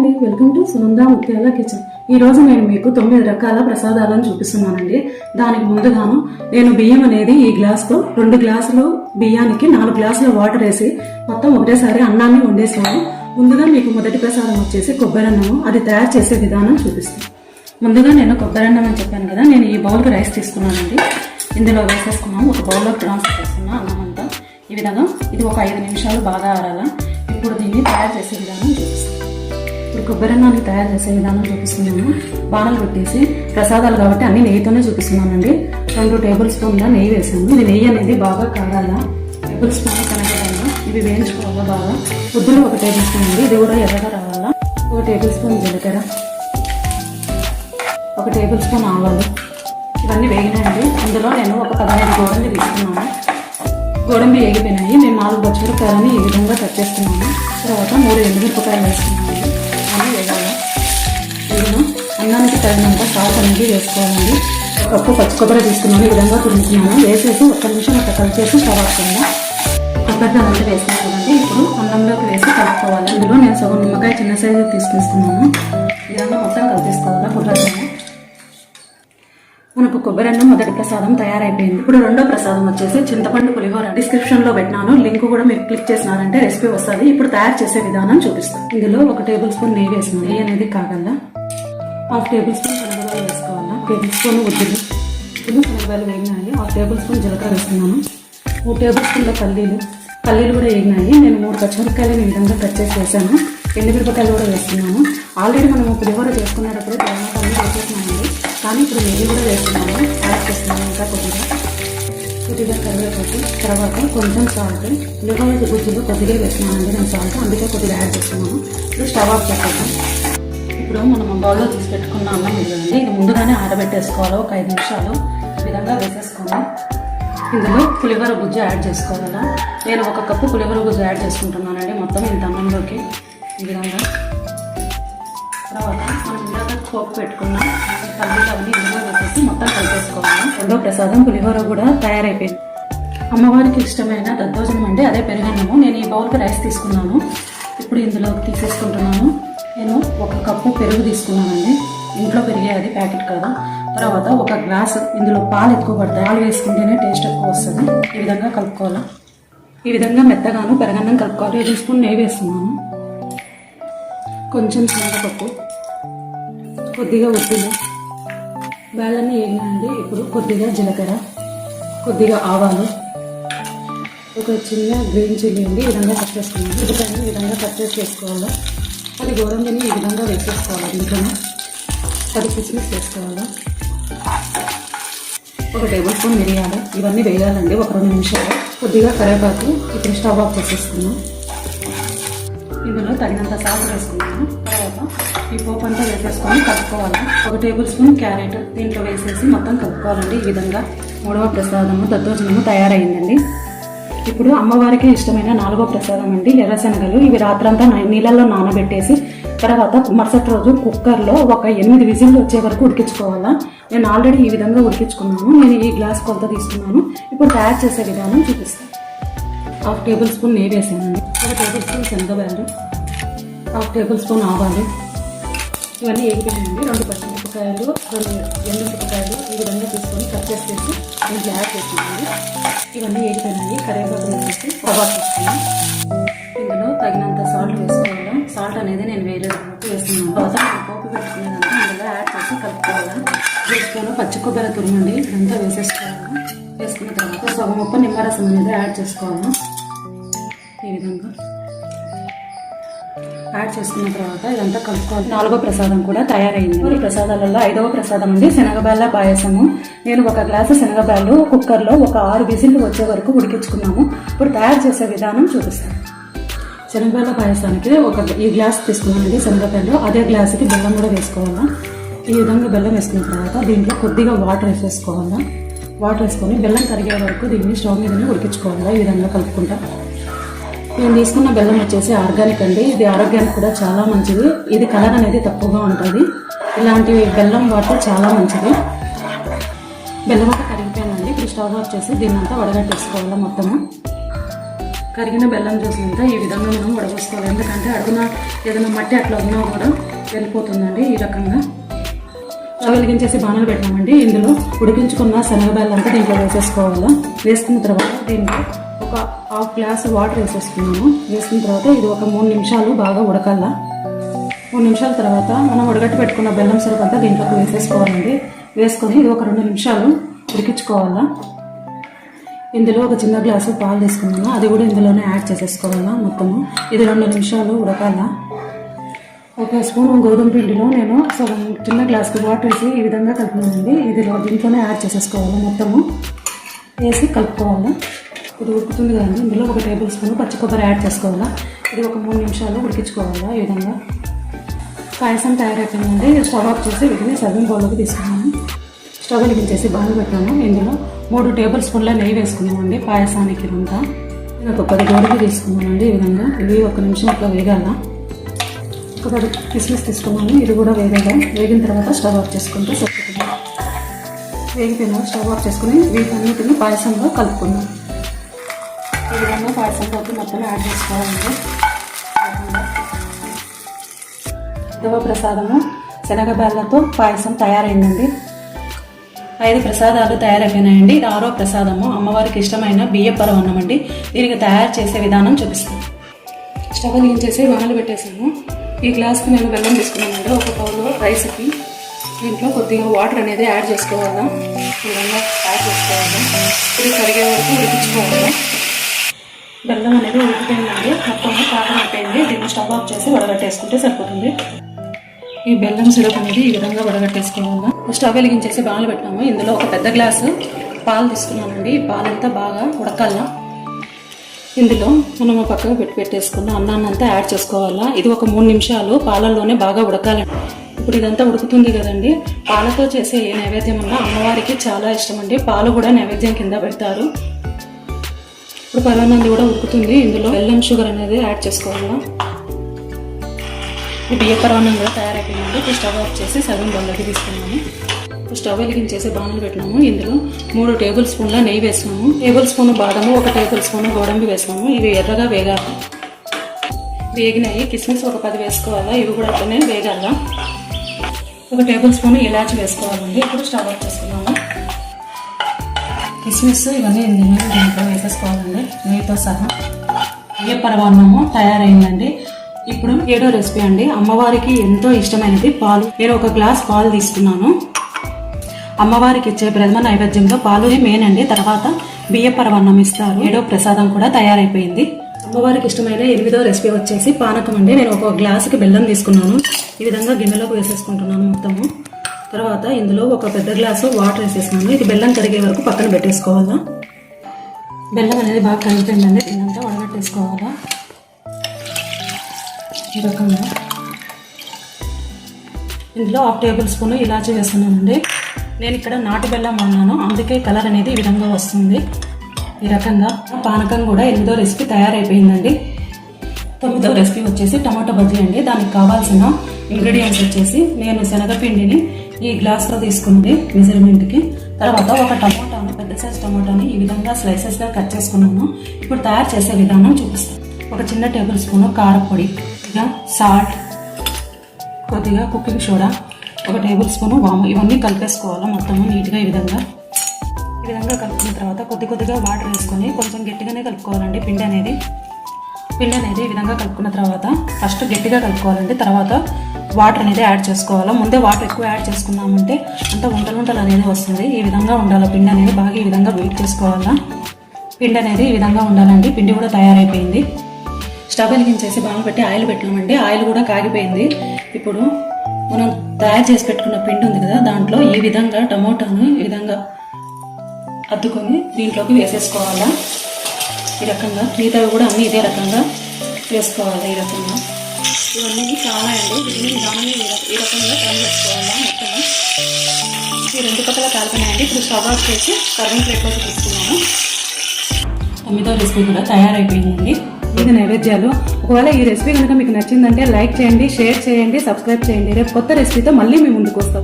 అండి. Welcome to Sunanda ముత్యాల kitchen. ఈ రోజు నేను మీకు తొమ్మిది రకాల ప్రసాదాలను చూపిస్తున్నానండి. దానికి ముందుగాను నేను బియ్యం అనేది ఈ గ్లాస్తో రెండు గ్లాసులు బియ్యానికి నాలుగు గ్లాసుల వాటర్ వేసి మొత్తం ఒకటేసారి అన్నాన్ని వండేసాను ముందుగా మీకు మొదటి ప్రసాదం వచ్చేసి కొబ్బరన్నము అది తయారు చేసే విధానం చూపిస్తాను. ముందుగా నేను కొబ్బరి అన్నం అని చెప్పాను కదా నేను ఈ బౌల్కి రైస్ తీసుకున్నానండి. ఇందులో వేసేసుకున్నాము. ఒక బౌల్లో ట్రాన్స్ఫర్ చేసుకున్నా అన్నం అంతా. ఈ విధంగా ఇది ఒక ఐదు నిమిషాలు బాగా ఆరాల. ఇప్పుడు దీన్ని తయారు చేసే విధానం చూపిస్తాను. ఇప్పుడు కొబ్బరి తయారు చేసే విధానం చూపిస్తున్నాను. బాణలు పెట్టేసి ప్రసాదాలు కాబట్టి అన్ని నెయ్యితోనే చూపిస్తున్నానండి. రెండు టేబుల్ స్పూన్ల నెయ్యి వేసాను ఇది నెయ్యి అనేది బాగా కాగాల టేబుల్ స్పూన్ కనగడాలి ఇవి వేయించుకోవాలా బాగా? పొద్దున ఒక టేబుల్ స్పూన్ ఉంది ఇది కూడా ఎర్రగా రావాలా? ఒక టేబుల్ స్పూన్ జీలకర్ర. ఒక టేబుల్ స్పూన్ ఆవాలు. ఇవన్నీ వేగినాయండి. అందులో నేను ఒక పదహైదు గోడంబి తీసుకున్నాను. గోడంబి వేగిపోయినాయి. నేను నాలుగు పచ్చిమిరపకాయలని ఈ విధంగా కట్ చేస్తున్నాను తర్వాత మూడు ఎండుమిరపకాయలు వేసుకున్నాను అన్నీ వేయాలి. నేను అన్నానికి తగినంత సాస్ అనేది వేసుకోవాలండి. ఒక పచ్చి కొబ్బరి తీసుకున్నాను. ఈ విధంగా తురుముకున్నాను వేసేసి ఒక్క నిమిషం అట్లా కలిపేసి తర్వాత కొబ్బరి అంతా వేసాను కదండి. ఇప్పుడు అన్నంలోకి వేసి కలుపుకోవాలి. ఇందులో నేను సగం నిమ్మకాయ చిన్న సైజు తీసుకొస్తున్నాను. ఈ విధంగా మొత్తం కలిపేసుకోవాలా? కొబ్బరి అన్నం. కొబ్బరి మొదటి ప్రసాదం తయారైపోయింది. ఇప్పుడు రెండో ప్రసాదం వచ్చేసి చింతపండు పులిహోర. డిస్క్రిప్షన్లో పెట్టినాను. లింక్ కూడా మీరు క్లిక్ చేసినారంటే రెసిపీ వస్తుంది. ఇప్పుడు తయారు చేసే విధానం చూపిస్తాను ఇందులో ఒక టేబుల్ స్పూన్ నెయ్యి వేసిన నెయ్యి అనేది కాగల హాఫ్ టేబుల్ స్పూన్ శనగలు వేసుకోవాలా? టేబుల్ స్పూన్ ఉద్దులు ఇప్పుడు శనగలు వేగినాయి. హాఫ్ టేబుల్ స్పూన్ జీలకర్ర వేస్తున్నాను మూడు టేబుల్ స్పూన్ల పల్లీలు. పల్లీలు కూడా వేగినాయి. నేను మూడు పచ్చిమిరపకాయలు ఈ విధంగా కట్ చేసి వేసాను. ఎండుమిరపకాయలు కూడా వేస్తున్నాను ఆల్రెడీ మనం పులిహోర చేసుకునేటప్పుడు టమాటా అన్ని వేసేసినామండి. కానీ ఇప్పుడు నెయ్యి కూడా వేస్తున్నాను కొద్దిగా కరివేపాకు తర్వాత కొంచెం సాల్ట్. పులిహోర గుజ్జులు కొద్దిగా వేస్తున్నానండి నేను సాల్ట్. అందుకే కొద్దిగా యాడ్ చేస్తున్నాను. ఇప్పుడు స్టవ్ ఆఫ్ చేస్తాను ఇప్పుడు మనం బౌల్లో తీసి పెట్టుకున్న అన్నం ఇది ఇది ముందుగానే ఆరబెట్టేసుకోవాలి ఒక ఐదు నిమిషాలు. ఈ విధంగా వేసేసుకోవాలి ఇందులో పులిహోర గుజ్జు యాడ్ చేసుకోవాలా? నేను ఒక కప్పు పులిహోర గుజ్జు యాడ్ చేసుకుంటున్నానండి మొత్తం ఇంత అన్నంలోకి. ఈ విధంగా. తర్వాత మనం పోపు పెట్టుకున్నాం. పల్లీలు అవన్నీ ఇందులో వేసేసి మొత్తం కలిపేసుకోవాలి. రెండో ప్రసాదం పులిహోర కూడా తయారైపోయింది. అమ్మవారికి ఇష్టమైన దద్దోజనం అంటే అదే పెరుగన్నము. నేను ఈ బౌల్కి రైస్ తీసుకున్నాను. ఇప్పుడు ఇందులోకి తీసేసుకుంటున్నాను. నేను ఒక కప్పు పెరుగు తీసుకున్నానండి. ఇంట్లో పెరిగే అది ప్యాకెట్ కాదు. తర్వాత ఒక గ్లాస్ ఇందులో పాలు ఎక్కువ పడతాయి. పాలు వేసుకుంటేనే టేస్ట్ ఎక్కువ వస్తుంది. ఈ విధంగా కలుపుకోవాలి. ఈ విధంగా మెత్తగాను పెరగన్నం కలుపుకోవాలి. రెండు స్పూన్ నెయ్యి వేస్తున్నాను. కొంచెం శనగపప్పు. కొద్దిగా ఉప్పులు వేళ్ళని వేగినండి ఇప్పుడు కొద్దిగా జీలకర్ర కొద్దిగా ఆవాలు ఒక చిన్న గ్రీన్ చిల్లీ అండి. ఈ విధంగా కట్ చేసుకున్నాను ఉల్లిపాయని ఈ విధంగా కట్ చేసి వేసుకోవాలి? పది గోరంబిని ఈ విధంగా వేసేసుకోవాలి? ఇంట్లో పది కిస్మిస్ వేసుకోవాలి? ఒక టేబుల్ స్పూన్ మిరియాలు. ఇవన్నీ వేయాలండి. ఒక రెండు నిమిషాలు. కొద్దిగా కరివేపాకు. ఇప్పుడు స్టవ్ ఆఫ్ చేసేసుకున్నాం ఇందులో తగినంత సాగు వేసుకున్నాను తర్వాత ఈ పోపు అంతా వేసేసుకొని కలుపుకోవాలి. ఒక టేబుల్ స్పూన్ క్యారెట్ దీంట్లో వేసేసి మొత్తం కలుపుకోవాలండి. ఈ విధంగా మూడవ ప్రసాదము దద్దోజనము తయారైందండి. ఇప్పుడు అమ్మవారికి ఇష్టమైన నాలుగో ప్రసాదం అండి ఎర్రశనగలు. ఇవి రాత్రంతా నీళ్ళల్లో నానబెట్టేసి తర్వాత మరుసటి రోజు కుక్కర్లో ఒక ఎనిమిది విజిల్లు వచ్చే వరకు ఉడికించుకోవాలా? నేను ఆల్రెడీ ఈ విధంగా ఉడికించుకున్నాను. నేను ఈ గ్లాస్ కొలత తీసుకున్నాను. ఇప్పుడు తయారు చేసే విధానం చూపిస్తాను. హాఫ్ టేబుల్ స్పూన్ నెయ్యి వేసానండి ఒక టేబుల్ స్పూన్ శనగబాయలు హాఫ్ టేబుల్ స్పూన్ ఆవాలు. ఇవన్నీ వేగిపోయినాయండి రెండు పచ్చిమిరపకాయలు రెండు ఎండుమిరపకాయలు ఈ విధంగా తీసుకొని కట్ చేసేసి నేను యాడ్ చేసినానండి ఇవన్నీ వేగిపోయినాయి. కరివేపాకు వేసేసి కబాబ్ తీసుకున్నాం ఇందులో తగినంత సాల్ట్ వేసుకోవాలి సాల్ట్ అనేది నేను వేరే దాంట్లో వేస్తున్నాను తర్వాత పోపు పెట్టుకునేదంతా ఇందులో యాడ్ చేసి కలుపుకోవాలి తీసుకొని పచ్చి కొబ్బరి తురుమండి ఇదంతా వేసేసుకోవాలి. వేసుకున్న తర్వాత సగం ఉప్పు నిమ్మరసం అనేది యాడ్ చేసుకోవాలి. ఈ విధంగా యాడ్ చేసుకున్న తర్వాత ఇదంతా కలుపుకోవాలి. నాలుగో ప్రసాదం కూడా తయారైంది. ఈ ప్రసాదాలలో ఐదవ ప్రసాదం ఉంది శనగబెల్ల పాయసము. నేను ఒక గ్లాసు శనగబెల్లు కుక్కర్లో ఒక ఆరు విజిల్లు వచ్చే వరకు ఉడికించుకున్నాము. ఇప్పుడు తయారు చేసే విధానం చూపిస్తాను. శనగబెల్ల పాయసానికి ఒక ఈ గ్లాస్ తీసుకున్నానండి శనగబెల్లు అదే గ్లాసుకి బెల్లం కూడా వేసుకోవాలా? ఈ విధంగా బెల్లం వేసుకున్న తర్వాత దీంట్లో కొద్దిగా వాటర్ వేసేసుకోవాలా. వాటర్ వేసుకొని బెల్లం కరిగే వరకు దీన్ని స్టవ్ మీదనే ఉడికించుకోవాలా. ఈ విధంగా కలుపుకుంటా. నేను తీసుకున్న బెల్లం వచ్చేసి ఆర్గానిక్ అండి. ఇది ఆరోగ్యానికి కూడా చాలా మంచిది. ఇది కలర్ అనేది తక్కువగా ఉంటుంది. ఇలాంటి బెల్లం వాటర్ చాలా మంచిది. బెల్లం అంతా కరిగిపోయిందండి. ఇప్పుడు స్టవ్ ఆఫ్ చేసి దీన్ని అంతా వడగట్టేసుకోవాలి మొత్తము. కరిగిన బెల్లం జ్యూస్ అంతా ఈ విధంగా మనం వడపోసుకోవాలి ఎందుకంటే అడుగున ఏదైనా మట్టి అట్లా ఉన్నా కూడా వెళ్ళిపోతుందండి ఈ రకంగా. వెలిగించేసి బాణాలు పెట్టామండి. ఇందులో ఉడికించుకున్న శనగ అంతా దీంట్లో వేసేసుకోవాలి. వేసుకున్న తర్వాత దీంట్లో ఒక హాఫ్ గ్లాస్ వాటర్ వేసేసుకున్నాము. వేసుకున్న తర్వాత ఇది ఒక మూడు నిమిషాలు బాగా ఉడకాల. మూడు నిమిషాల తర్వాత మనం ఉడగట్టు పెట్టుకున్న బెల్లం సరుకు అంతా దీంట్లోకి వేసేసుకోవాలండి. వేసుకొని ఇది ఒక రెండు నిమిషాలు ఉడికించుకోవాలా. ఇందులో ఒక చిన్న గ్లాసు పాలు తీసుకున్నాను. అది కూడా ఇందులోనే యాడ్ చేసేసుకోవాలా మొత్తము. ఇది రెండు నిమిషాలు ఉడకాల. ఒక స్పూన్ గోధుమ పిండిలో నేను సగం చిన్న గ్లాస్కి వాటర్ వేసి ఈ విధంగా కలిపినానండి ఇది లో- దీంట్లోనే యాడ్ చేసేసుకోవాలి మొత్తము. వేసి కలుపుకోవాలి. ఇది ఉడుకుతుంది కదండి. ఇందులో ఒక టేబుల్ స్పూన్ పచ్చి కొబ్బరి యాడ్ చేసుకోవాలా? ఇది ఒక మూడు నిమిషాలు ఉడికించుకోవాలా ఈ విధంగా? పాయసం తయారైపోయిందండి. స్టవ్ ఆఫ్ చేసి వీటిని సర్వింగ్ బౌల్లోకి తీసుకున్నాను. స్టవ్ వెలిగించేసి బాగా పెట్టాము ఇందులో మూడు టేబుల్ స్పూన్ల నెయ్యి వేసుకున్నామండి పాయసానికి అంతా ఇది ఒక పది గోడలు తీసుకున్నామండి ఈ విధంగా. ఇవి ఒక నిమిషం అట్లా వేగాల? ఒక కిస్మిస్ తీసుకున్నాను ఇది కూడా వేగాల వేగిన తర్వాత స్టవ్ ఆఫ్ చేసుకుంటూ సరిపోతుంది వేగిపోయిన స్టవ్ ఆఫ్ చేసుకుని వీటన్నిటిని పాయసంలో కలుపుకుందాం. ఈ విధంగా పాయసంలోకి మొత్తం యాడ్ చేసుకోవాలండి. ఐదవ ప్రసాదము శనగబేళ్ళతో పాయసం తయారైందండి. ఐదు ప్రసాదాలు తయారైపోయినాయండి. ఇది ఆరో ప్రసాదము. అమ్మవారికి ఇష్టమైన బియ్య పరవన్నం అండి. దీనికి తయారు చేసే విధానం చూపిస్తాను స్టవ్ వెలిగించేసి వానలు పెట్టేసాను ఈ గ్లాస్కి నేను బెల్లం తీసుకున్నానండి. ఒక పౌలు రైస్కి. దీంట్లో కొద్దిగా వాటర్ అనేది యాడ్ చేసుకోవాలా? ఈ విధంగా యాడ్ చేసుకోవాలి? ఇది కరిగే వరకు ఉడికించుకోవాలి? బెల్లం అనేది ఉడికిపోయిందండి. మొత్తం పాకం అయిపోయింది. దీన్ని స్టవ్ ఆఫ్ చేసి వడగట్టేసుకుంటే సరిపోతుంది. ఈ బెల్లం సిరప్ అనేది ఈ విధంగా వడగట్టేసుకోవాలి? స్టవ్ వెలిగించేసి బాగా పెట్టాము. ఇందులో ఒక పెద్ద గ్లాసు పాలు తీసుకున్నామండి ఈ పాలంతా బాగా ఉడకాల? ఇందులో మనం పక్కకు పెట్టి పెట్టేసుకున్న అన్నాన్ని అంతా యాడ్ చేసుకోవాలా? ఇది ఒక మూడు నిమిషాలు పాలల్లోనే బాగా ఉడకాలి. ఇప్పుడు ఇదంతా ఉడుకుతుంది కదండి. పాలతో చేసే ఏ నైవేద్యం అన్నా అమ్మవారికి చాలా ఇష్టం అండి పాలు కూడా నైవేద్యం కింద పెడతారు. ఇప్పుడు పరమాన్నం కూడా ఉడుకుతుంది. ఇందులో బెల్లం షుగర్ అనేది యాడ్ చేసుకోవాలా? ఈ బియ్య పరమాన్నం కూడా తయారైపోయిందండి. ఇప్పుడు స్టవ్ ఆఫ్ చేసి సగం బొల్లకి తీసుకున్నాము స్టవ్ వెలిగించేసి బాణలు పెట్టినాము. ఇందులో మూడు టేబుల్ స్పూన్ల నెయ్యి వేసినాము. టేబుల్ స్పూన్ బాదము ఒక టేబుల్ స్పూన్ గోడంబి వేసినాము. ఇవి ఎర్రగా వేగాలి వేగినాయి. కిస్మిస్ ఒక పది వేసుకోవాలా? ఇవి కూడా అట్లనే వేగాల ఒక టేబుల్ స్పూన్ ఇలాచి వేసుకోవాలండి. ఇప్పుడు స్టవ్ ఆఫ్ చేసుకున్నాము. కిస్మిస్ ఇవన్నీ ఇందులో దీంట్లో వేసేసుకోవాలండి. నెయ్యితో సహా ఏ పరమాన్నము తయారైందండి. ఇప్పుడు ఏడో రెసిపీ అండి. అమ్మవారికి ఎంతో ఇష్టమైనది పాలు. నేను ఒక గ్లాస్ పాలు తీసుకున్నాను. అమ్మవారికి ఇచ్చే ప్రథమ నైవేద్యంలో పాలు మెయిన్ అండి. తర్వాత బియ్య పరవన్నం ఇస్తారు. ఏడో ప్రసాదం కూడా తయారైపోయింది. అమ్మవారికి ఇష్టమైన ఎనిమిదో రెసిపీ వచ్చేసి పానకం అండి. నేను ఒక గ్లాసుకి బెల్లం తీసుకున్నాను. ఈ విధంగా గిన్నెలోకి వేసేసుకుంటున్నాను మొత్తము. తర్వాత ఇందులో ఒక పెద్ద గ్లాసు వాటర్ వేసేసుకున్నాను. ఇది బెల్లం కరిగే వరకు పక్కన పెట్టేసుకోవాలా? బెల్లం అనేది బాగా కరిగిపోయిందండి దీన్నంతా వడగట్టేసుకోవాలా? ఈ రకంగా. ఇందులో హాఫ్ టేబుల్ స్పూన్ ఇలాచి వేస్తున్నానండి నేను ఇక్కడ నాటు బెల్లం వాడినాను అందుకే కలర్ అనేది ఈ విధంగా వస్తుంది. ఈ రకంగా పానకం కూడా ఎనిమిదో రెసిపీ తయారైపోయిందండి. తొమ్మిదో రెసిపీ వచ్చేసి టమాటో బజ్జీ అండి. దానికి కావాల్సిన ఇంగ్రీడియంట్స్ వచ్చేసి నేను శనగపిండిని ఈ గ్లాస్లో తీసుకుంది మెజర్మెంట్కి తర్వాత ఒక టమాటాను పెద్ద సైజ్ టమాటాని ఈ విధంగా స్లైసెస్గా కట్ చేసుకున్నాను. ఇప్పుడు తయారు చేసే విధానం చూపిస్తాను. ఒక చిన్న టేబుల్ స్పూన్ కారపొడి ఇక సాల్ట్ కొద్దిగా కుకింగ్ సోడా ఒక టేబుల్ స్పూన్ వాము ఇవన్నీ కలిపేసుకోవాలి మొత్తము నీట్గా ఈ విధంగా. ఈ విధంగా కలుపుకున్న తర్వాత కొద్ది కొద్దిగా వాటర్ వేసుకొని కొంచెం గట్టిగానే కలుపుకోవాలండి పిండి అనేది. పిండి అనేది ఈ విధంగా కలుపుకున్న తర్వాత ఫస్ట్ గట్టిగా కలుపుకోవాలండి. తర్వాత వాటర్ అనేది యాడ్ చేసుకోవాలి. ముందే వాటర్ ఎక్కువ యాడ్ చేసుకున్నామంటే అంత వంటలు వంటలు అనేది వస్తుంది. ఈ విధంగా ఉండాలి. పిండి అనేది బాగా ఈ విధంగా వెయిట్ చేసుకోవాలా. పిండి అనేది ఈ విధంగా ఉండాలండి. పిండి కూడా తయారైపోయింది. స్టవ్ వెలిగించేసి బాగా పెట్టి ఆయిల్ పెట్టామండి. ఆయిల్ కూడా కాగిపోయింది. ఇప్పుడు మనం తయారు చేసి పెట్టుకున్న పిండి ఉంది కదా దాంట్లో ఈ విధంగా టమోటాను ఈ విధంగా అద్దుకొని దీంట్లోకి వేసేసుకోవాలా? ఈ రకంగా మిగతావి కూడా అన్నీ ఇదే రకంగా వేసుకోవాలి ఈ రకంగా. ఇవన్నీ చాలా అండి. వీటిని నిదానంగా ఈ రకంగా టర్న్ చేసుకోవాలా మొత్తం ఈ రెండు పక్కల కాలిపోయినాయండి ఇప్పుడు స్టవ్ ఆఫ్ చేసి కరెంట్ ప్లేట్లోకి తీసుకున్నాను. తొమ్మిదో రెసిపీ కూడా తయారైపోయిందండి. ఇది నైవేద్యాలు. ఒకవేళ ఈ రెసిపీ కనుక మీకు నచ్చిందంటే లైక్ చేయండి షేర్ చేయండి సబ్స్క్రైబ్ చేయండి. రేపు కొత్త రెసిపీతో మళ్ళీ మీ ముందుకు వస్తాం.